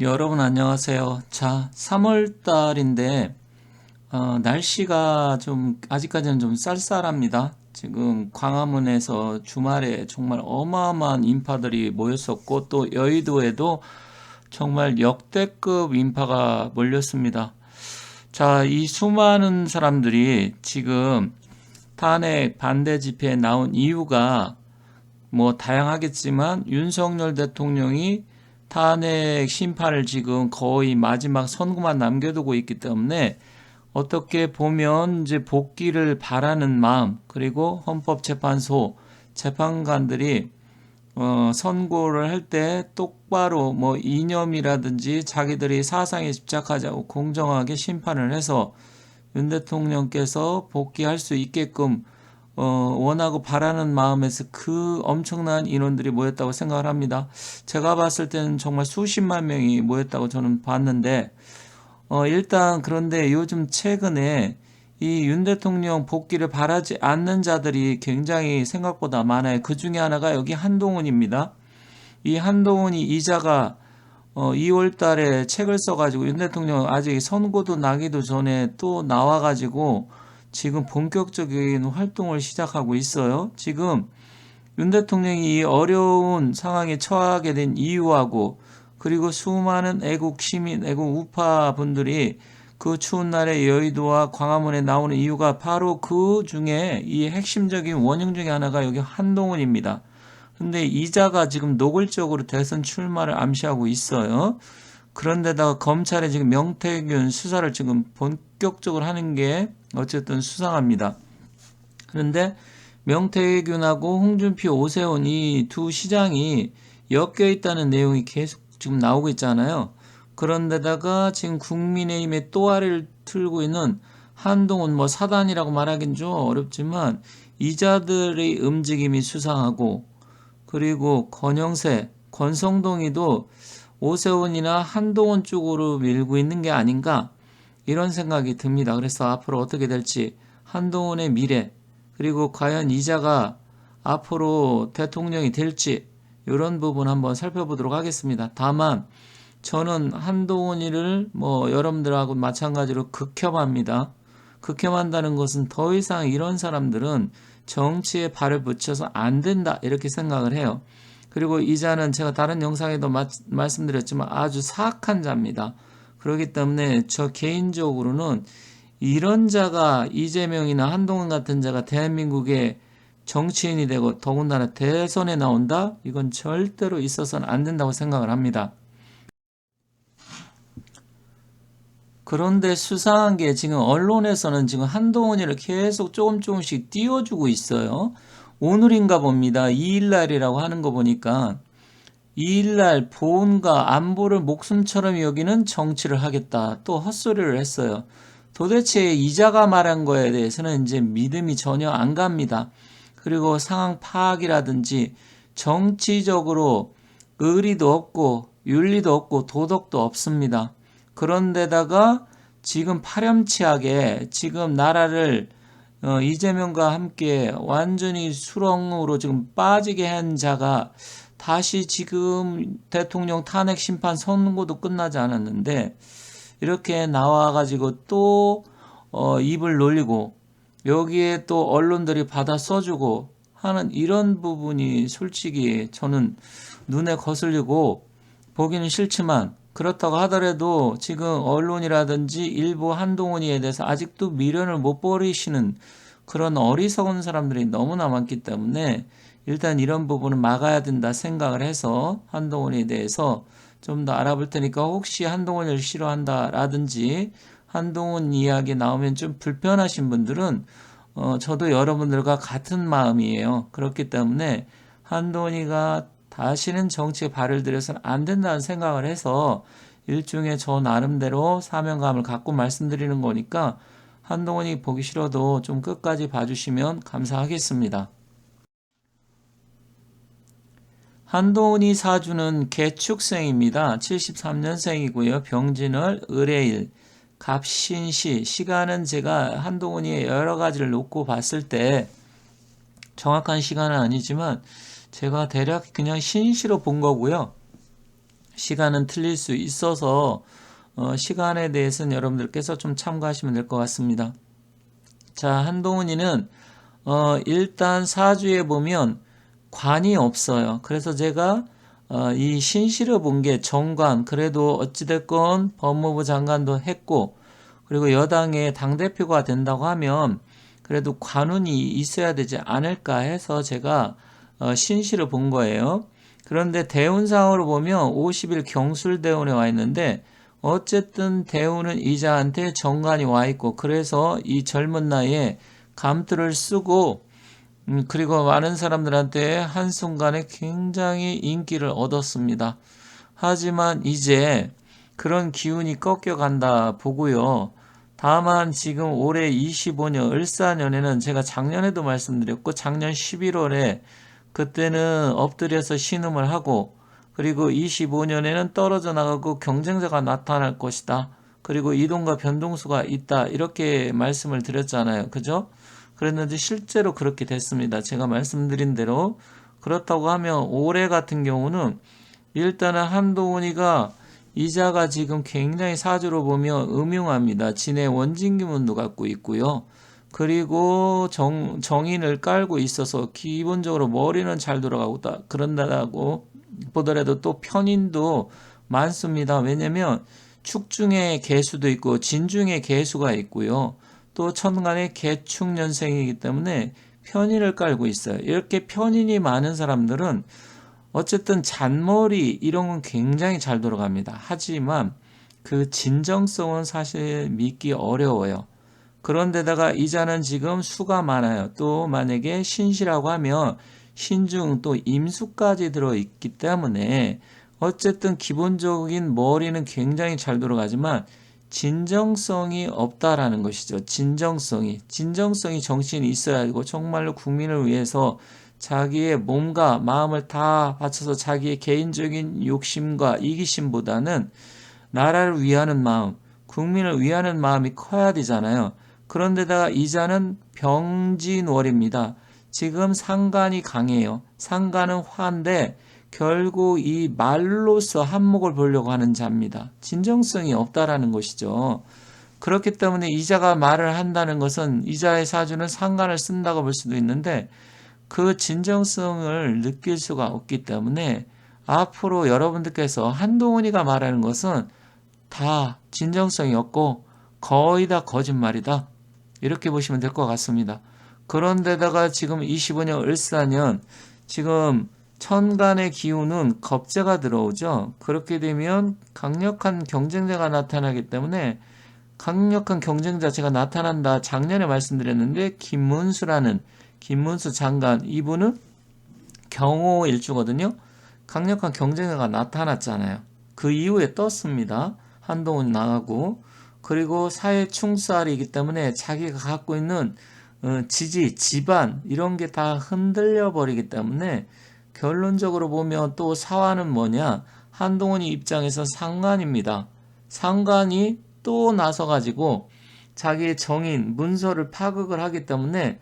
여러분 안녕하세요. 자, 3월 달인데 어, 날씨가 좀 아직까지는 좀 쌀쌀합니다. 지금 광화문에서 주말에 정말 어마어마한 인파들이 모였었고 또 여의도에도 정말 역대급 인파가 몰렸습니다. 자, 이 수많은 사람들이 지금 탄핵 반대 집회에 나온 이유가 뭐 다양하겠지만 윤석열 대통령이 탄핵 심판을 지금 거의 마지막 선고만 남겨두고 있기 때문에 어떻게 보면 이제 복귀를 바라는 마음 그리고 헌법재판소 재판관들이 어, 선고를 할 때 똑바로 뭐 이념이라든지 자기들이 사상에 집착하자고 공정하게 심판을 해서 윤 대통령께서 복귀할 수 있게끔 어, 원하고 바라는 마음에서 그 엄청난 인원들이 모였다고 생각을 합니다. 제가 봤을 때는 정말 수십만 명이 모였다고 저는 봤는데, 어, 일단 그런데 요즘 최근에 이 윤 대통령 복귀를 바라지 않는 자들이 굉장히 생각보다 많아요. 그 중에 하나가 여기 한동훈입니다. 이 한동훈이 이자가 어, 2월 달에 책을 써가지고 윤 대통령 아직 선고도 나기도 전에 또 나와가지고 지금 본격적인 활동을 시작하고 있어요. 지금 윤 대통령이 이 어려운 상황에 처하게 된 이유하고 그리고 수많은 애국 시민, 애국 우파 분들이 그 추운 날에 여의도와 광화문에 나오는 이유가 바로 그 중에 이 핵심적인 원인 중에 하나가 여기 한동훈입니다. 근데 이자가 지금 노골적으로 대선 출마를 암시하고 있어요. 그런데다가 검찰에 지금 명태균 수사를 지금 본격적으로 하는 게 어쨌든 수상합니다. 그런데 명태균하고 홍준표, 오세훈 이 두 시장이 엮여 있다는 내용이 계속 지금 나오고 있잖아요. 그런데다가 지금 국민의힘의 또아를 틀고 있는 한동훈 뭐 사단이라고 말하긴 좀 어렵지만 이자들의 움직임이 수상하고 그리고 권영세, 권성동이도 오세훈이나 한동훈 쪽으로 밀고 있는 게 아닌가 이런 생각이 듭니다. 그래서 앞으로 어떻게 될지 한동훈의 미래 그리고 과연 이자가 앞으로 대통령이 될지 이런 부분 한번 살펴보도록 하겠습니다. 다만 저는 한동훈이를 뭐 여러분들하고 마찬가지로 극혐합니다. 극혐한다는 것은 더 이상 이런 사람들은 정치에 발을 붙여서 안 된다 이렇게 생각을 해요. 그리고 이자는 제가 다른 영상에도 마, 말씀드렸지만 아주 사악한 자입니다. 그렇기 때문에 저 개인적으로는 이런 자가 이재명이나 한동훈 같은 자가 대한민국의 정치인이 되고 더군다나 대선에 나온다? 이건 절대로 있어서는 안 된다고 생각을 합니다. 그런데 수상한 게 지금 언론에서는 지금 한동훈이를 계속 조금 조금씩 띄워주고 있어요. 오늘인가 봅니다. 2일날이라고 하는 거 보니까 2일날 보훈과 안보를 목숨처럼 여기는 정치를 하겠다. 또 헛소리를 했어요. 도대체 이자가 말한 거에 대해서는 이제 믿음이 전혀 안 갑니다. 그리고 상황 파악이라든지 정치적으로 의리도 없고 윤리도 없고 도덕도 없습니다. 그런데다가 지금 파렴치하게 지금 나라를 어, 이재명과 함께 완전히 수렁으로 지금 빠지게 한 자가 다시 지금 대통령 탄핵 심판 선고도 끝나지 않았는데 이렇게 나와가지고 또 어, 입을 놀리고 여기에 또 언론들이 받아 써주고 하는 이런 부분이 솔직히 저는 눈에 거슬리고 보기는 싫지만 그렇다고 하더라도 지금 언론이라든지 일부 한동훈이에 대해서 아직도 미련을 못 버리시는 그런 어리석은 사람들이 너무나 많기 때문에 일단 이런 부분은 막아야 된다 생각을 해서 한동훈에 대해서 좀 더 알아볼 테니까 혹시 한동훈을 싫어한다라든지 한동훈 이야기 나오면 좀 불편하신 분들은 어, 저도 여러분들과 같은 마음이에요. 그렇기 때문에 한동훈이가 다시는 정치에 발을 들여서는 안 된다는 생각을 해서 일종의 저 나름대로 사명감을 갖고 말씀드리는 거니까 한동훈이 보기 싫어도 좀 끝까지 봐주시면 감사하겠습니다. 한동훈이 사주는 개축생입니다. 73년생이고요. 병진월, 의뢰일, 갑신시, 시간은 제가 한동훈이 여러 가지를 놓고 봤을 때 정확한 시간은 아니지만 제가 대략 그냥 신시로 본 거고요. 시간은 틀릴 수 있어서 어, 시간에 대해서는 여러분들께서 좀 참고하시면 될 것 같습니다. 자, 한동훈이는 어, 일단 사주에 보면 관이 없어요. 그래서 제가 어, 이 신실을 본 게 정관 그래도 어찌됐건 법무부 장관도 했고 그리고 여당의 당대표가 된다고 하면 그래도 관운이 있어야 되지 않을까 해서 제가 어, 신실을 본 거예요. 그런데 대운상으로 보면 50일 경술대운에 와 있는데 어쨌든 대운은 이자한테 정관이 와 있고 그래서 이 젊은 나이에 감투를 쓰고 음, 그리고 많은 사람들한테 한순간에 굉장히 인기를 얻었습니다. 하지만 이제 그런 기운이 꺾여간다 보고요. 다만 지금 올해 25년 을사년에는 제가 작년에도 말씀드렸고 작년 11월에 그때는 엎드려서 신음을 하고 그리고 25년에는 떨어져 나가고 경쟁자가 나타날 것이다. 그리고 이동과 변동수가 있다. 이렇게 말씀을 드렸잖아요. 그죠? 그랬는데 실제로 그렇게 됐습니다. 제가 말씀드린 대로 그렇다고 하면 올해 같은 경우는 일단은 한동훈이가 이자가 지금 굉장히 사주로 보면 음흉합니다. 진의 원진기문도 갖고 있고요. 그리고 정, 정인을 깔고 있어서 기본적으로 머리는 잘 돌아가고 그런다고 보더라도 또 편인도 많습니다. 왜냐면 축중에 개수도 있고 진중에 개수가 있고요. 또 천간에 개축년생이기 때문에 편인을 깔고 있어요. 이렇게 편인이 많은 사람들은 어쨌든 잔머리 이런 건 굉장히 잘 돌아갑니다. 하지만 그 진정성은 사실 믿기 어려워요. 그런데다가 이자는 지금 수가 많아요. 또 만약에 신시라고 하면 신중 또 임수까지 들어있기 때문에 어쨌든 기본적인 머리는 굉장히 잘 돌아가지만 진정성이 없다라는 것이죠. 진정성이. 진정성이 정신이 있어야 하고 정말로 국민을 위해서 자기의 몸과 마음을 다 바쳐서 자기의 개인적인 욕심과 이기심보다는 나라를 위하는 마음, 국민을 위하는 마음이 커야 되잖아요. 그런데다가 이자는 병진월입니다. 지금 상관이 강해요. 상관은 화인데 결국 이 말로서 한몫을 보려고 하는 자입니다. 진정성이 없다라는 것이죠. 그렇기 때문에 이자가 말을 한다는 것은 이자의 사주는 상관을 쓴다고 볼 수도 있는데 그 진정성을 느낄 수가 없기 때문에 앞으로 여러분들께서 한동훈이가 말하는 것은 다 진정성이 없고 거의 다 거짓말이다. 이렇게 보시면 될 것 같습니다. 그런데다가 지금 25년 을사년 지금 천간의 기운은 겁재가 들어오죠. 그렇게 되면 강력한 경쟁자가 나타나기 때문에 강력한 경쟁자 제가 나타난다 작년에 말씀드렸는데 김문수라는 김문수 장관 이분은 경호 일주거든요. 강력한 경쟁자가 나타났잖아요. 그 이후에 떴습니다. 한동훈 나가고 그리고 사회 충살이기 때문에 자기가 갖고 있는 어, 지지, 집안 이런 게 다 흔들려 버리기 때문에 결론적으로 보면 또 사화는 뭐냐? 한동훈이 입장에서 상관입니다. 상관이 또 나서 가지고 자기의 정인 문서를 파극을 하기 때문에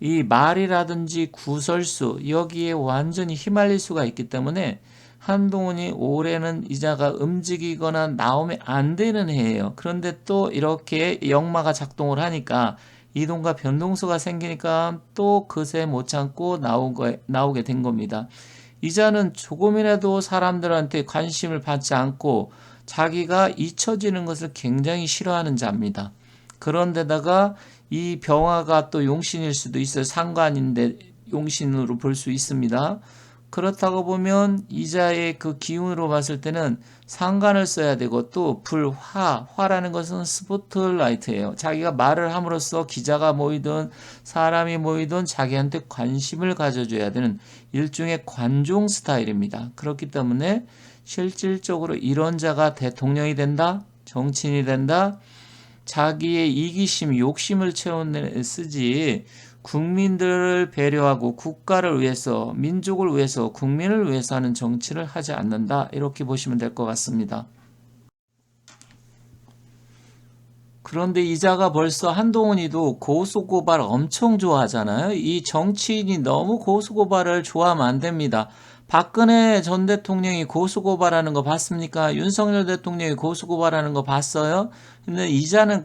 이 말이라든지 구설수 여기에 완전히 휘말릴 수가 있기 때문에 한동훈이 올해는 이자가 움직이거나 나오면 안 되는 해예요. 그런데 또 이렇게 역마가 작동을 하니까 이동과 변동수가 생기니까 또 그새 못 참고 나오게, 나오게 된 겁니다. 이자는 조금이라도 사람들한테 관심을 받지 않고 자기가 잊혀지는 것을 굉장히 싫어하는 자입니다. 그런데다가 이 병화가 또 용신일 수도 있어요. 상관인데 용신으로 볼 수 있습니다. 그렇다고 보면 이자의 그 기운으로 봤을 때는 상관을 써야 되고 또 불화, 화라는 것은 스포트라이트예요. 자기가 말을 함으로써 기자가 모이든 사람이 모이든 자기한테 관심을 가져줘야 되는 일종의 관종 스타일입니다. 그렇기 때문에 실질적으로 이런 자가 대통령이 된다, 정치인이 된다, 자기의 이기심, 욕심을 채우는 쓰지 국민들을 배려하고 국가를 위해서, 민족을 위해서, 국민을 위해서 하는 정치를 하지 않는다. 이렇게 보시면 될 것 같습니다. 그런데 이자가 벌써 한동훈이도 고소고발 엄청 좋아하잖아요. 이 정치인이 너무 고소고발을 좋아하면 안 됩니다. 박근혜 전 대통령이 고수고발하는 거 봤습니까? 윤석열 대통령이 고수고발하는 거 봤어요? 근데 이자는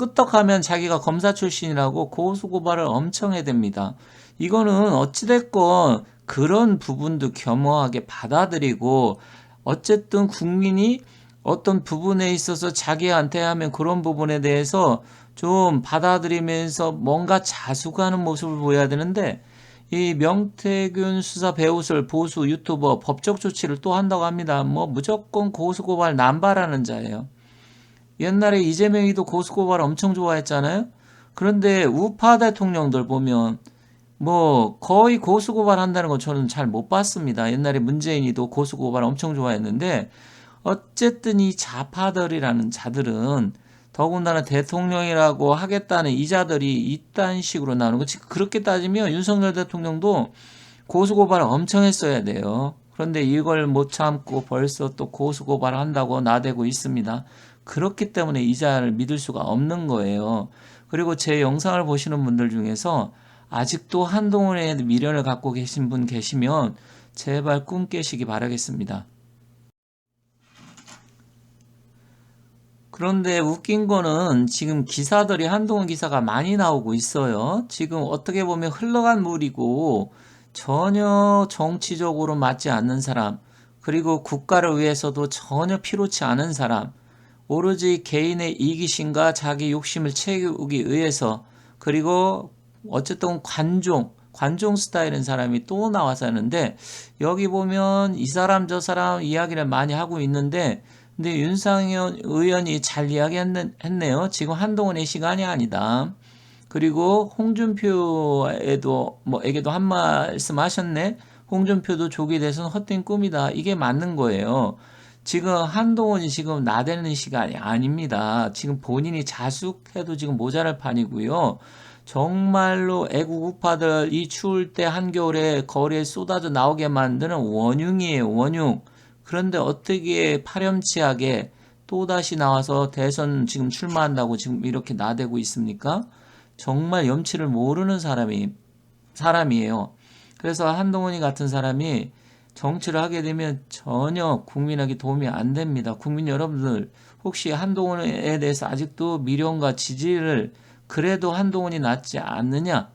끄떡하면 자기가 검사 출신이라고 고수고발을 엄청 해댑니다. 이거는 어찌됐건 그런 부분도 겸허하게 받아들이고 어쨌든 국민이 어떤 부분에 있어서 자기한테 하면 그런 부분에 대해서 좀 받아들이면서 뭔가 자숙하는 모습을 보여야 되는데 이 명태균 수사 배우설 보수 유튜버 법적 조치를 또 한다고 합니다. 뭐 무조건 고소고발 남발하는 자예요. 옛날에 이재명이도 고소고발 엄청 좋아했잖아요. 그런데 우파 대통령들 보면 뭐 거의 고소고발 한다는 거 저는 잘 못 봤습니다. 옛날에 문재인이도 고소고발 엄청 좋아했는데 어쨌든 이 좌파들이라는 자들은 더군다나 대통령이라고 하겠다는 이자들이 이딴 식으로 나오는 거 그렇게 따지면 윤석열 대통령도 고소고발을 엄청 했어야 돼요. 그런데 이걸 못 참고 벌써 또 고소고발을 한다고 나대고 있습니다. 그렇기 때문에 이자를 믿을 수가 없는 거예요. 그리고 제 영상을 보시는 분들 중에서 아직도 한동훈에 미련을 갖고 계신 분 계시면 제발 꿈 깨시기 바라겠습니다. 그런데 웃긴 거는 지금 기사들이 한동훈 기사가 많이 나오고 있어요. 지금 어떻게 보면 흘러간 물이고 전혀 정치적으로 맞지 않는 사람, 그리고 국가를 위해서도 전혀 필요치 않은 사람, 오로지 개인의 이기심과 자기 욕심을 채우기 위해서, 그리고 어쨌든 관종, 관종 스타일인 사람이 또 나와서 하는데, 여기 보면 이 사람 저 사람 이야기를 많이 하고 있는데, 근데 윤상현 의원이 잘 이야기했네요. 지금 한동훈의 시간이 아니다. 그리고 홍준표에도 뭐에게도 한 말씀 하셨네. 홍준표도 조기 대선 헛된 꿈이다. 이게 맞는 거예요. 지금 한동훈이 지금 나대는 시간이 아닙니다. 지금 본인이 자숙해도 지금 모자랄 판이고요. 정말로 애국 우파들 이 추울 때 한겨울에 거리에 쏟아져 나오게 만드는 원흉이에요. 원흉. 그런데 어떻게 파렴치하게 또다시 나와서 대선 지금 출마한다고 지금 이렇게 나대고 있습니까? 정말 염치를 모르는 사람이, 사람이에요. 그래서 한동훈이 같은 사람이 정치를 하게 되면 전혀 국민에게 도움이 안 됩니다. 국민 여러분들, 혹시 한동훈에 대해서 아직도 미련과 지지를 그래도 한동훈이 낫지 않느냐?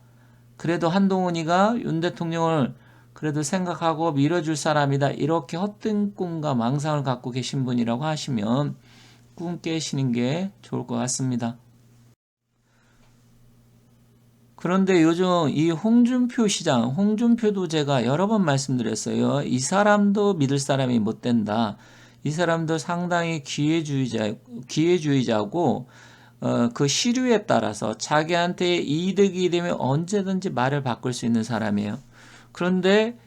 그래도 한동훈이가 윤 대통령을 그래도 생각하고 밀어줄 사람이다. 이렇게 헛된 꿈과 망상을 갖고 계신 분이라고 하시면 꿈 깨시는 게 좋을 것 같습니다. 그런데 요즘 이 홍준표 시장, 홍준표도 제가 여러 번 말씀드렸어요. 이 사람도 믿을 사람이 못 된다. 이 사람도 상당히 기회주의자, 기회주의자고, 어, 그 시류에 따라서 자기한테 이득이 되면 언제든지 말을 바꿀 수 있는 사람이에요. 그런데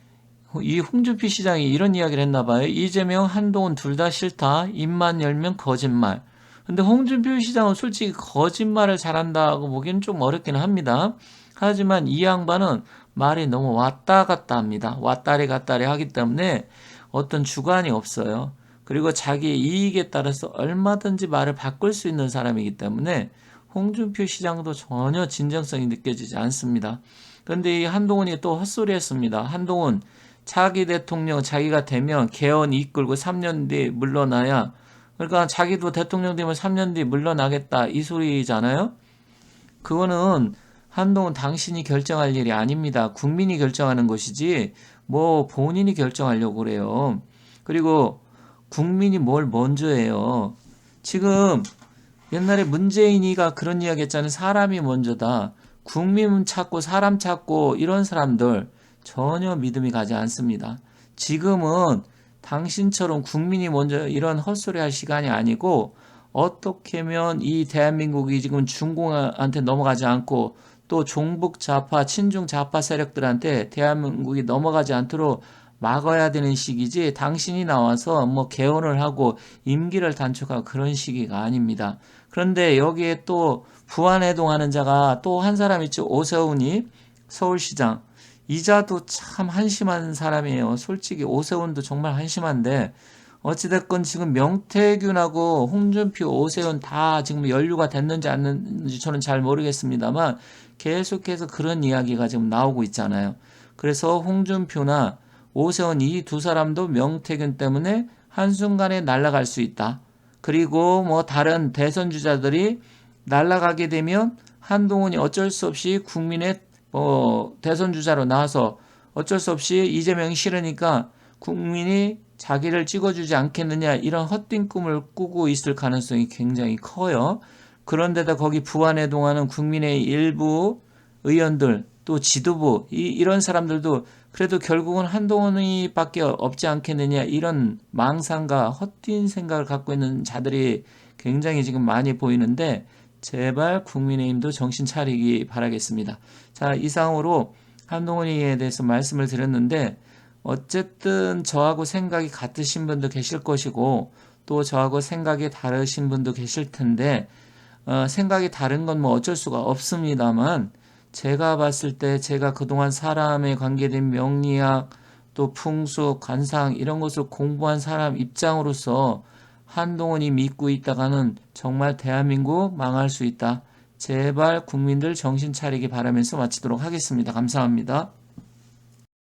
이 홍준표 시장이 이런 이야기를 했나 봐요. 이재명, 한동훈 둘 다 싫다. 입만 열면 거짓말. 근데 홍준표 시장은 솔직히 거짓말을 잘한다고 보기는 좀 어렵기는 합니다. 하지만 이 양반은 말이 너무 왔다 갔다 합니다. 왔다리 갔다리 하기 때문에 어떤 주관이 없어요. 그리고 자기 이익에 따라서 얼마든지 말을 바꿀 수 있는 사람이기 때문에 홍준표 시장도 전혀 진정성이 느껴지지 않습니다. 그런데 이 한동훈이 또 헛소리 했습니다. 한동훈 차기 대통령 자기가 되면 개헌 이끌고 3년 뒤 물러나야 그러니까 자기도 대통령 되면 3년 뒤 물러나겠다 이 소리잖아요. 그거는 한동훈 당신이 결정할 일이 아닙니다. 국민이 결정하는 것이지 뭐 본인이 결정하려고 그래요. 그리고 국민이 뭘 먼저 해요. 지금 옛날에 문재인이가 그런 이야기 했잖아요. 사람이 먼저다. 국민 찾고 사람 찾고 이런 사람들 전혀 믿음이 가지 않습니다. 지금은 당신처럼 국민이 먼저 이런 헛소리 할 시간이 아니고 어떻게 하면 이 대한민국이 지금 중공한테 넘어가지 않고 또 종북 좌파, 친중 좌파 세력들한테 대한민국이 넘어가지 않도록 막아야 되는 시기지 당신이 나와서 뭐 개헌을 하고 임기를 단축하고 그런 시기가 아닙니다. 그런데 여기에 또 부안해동하는 자가 또 한 사람 있죠. 오세훈이 서울시장. 이자도 참 한심한 사람이에요. 솔직히 오세훈도 정말 한심한데 어찌됐건 지금 명태균하고 홍준표, 오세훈 다 지금 연루가 됐는지 안 됐는지 저는 잘 모르겠습니다만 계속해서 그런 이야기가 지금 나오고 있잖아요. 그래서 홍준표나 오세훈 이 두 사람도 명태균 때문에 한순간에 날아갈 수 있다. 그리고 뭐 다른 대선 주자들이 날아가게 되면 한동훈이 어쩔 수 없이 국민의 뭐 대선 주자로 나와서 어쩔 수 없이 이재명이 싫으니까 국민이 자기를 찍어주지 않겠느냐 이런 헛된 꿈을 꾸고 있을 가능성이 굉장히 커요. 그런데다 거기 부안에 동하는 국민의 일부 의원들 또 지도부 이, 이런 사람들도 그래도 결국은 한동훈이밖에 없지 않겠느냐 이런 망상과 헛된 생각을 갖고 있는 자들이 굉장히 지금 많이 보이는데 제발 국민의힘도 정신 차리기 바라겠습니다. 자 이상으로 한동훈이에 대해서 말씀을 드렸는데 어쨌든 저하고 생각이 같으신 분도 계실 것이고 또 저하고 생각이 다르신 분도 계실 텐데 어, 생각이 다른 건 뭐 어쩔 수가 없습니다만 제가 봤을 때 제가 그동안 사람에 관계된 명리학 또 풍수, 관상 이런 것을 공부한 사람 입장으로서 한동훈이 믿고 있다가는 정말 대한민국 망할 수 있다. 제발 국민들 정신 차리기 바라면서 마치도록 하겠습니다. 감사합니다.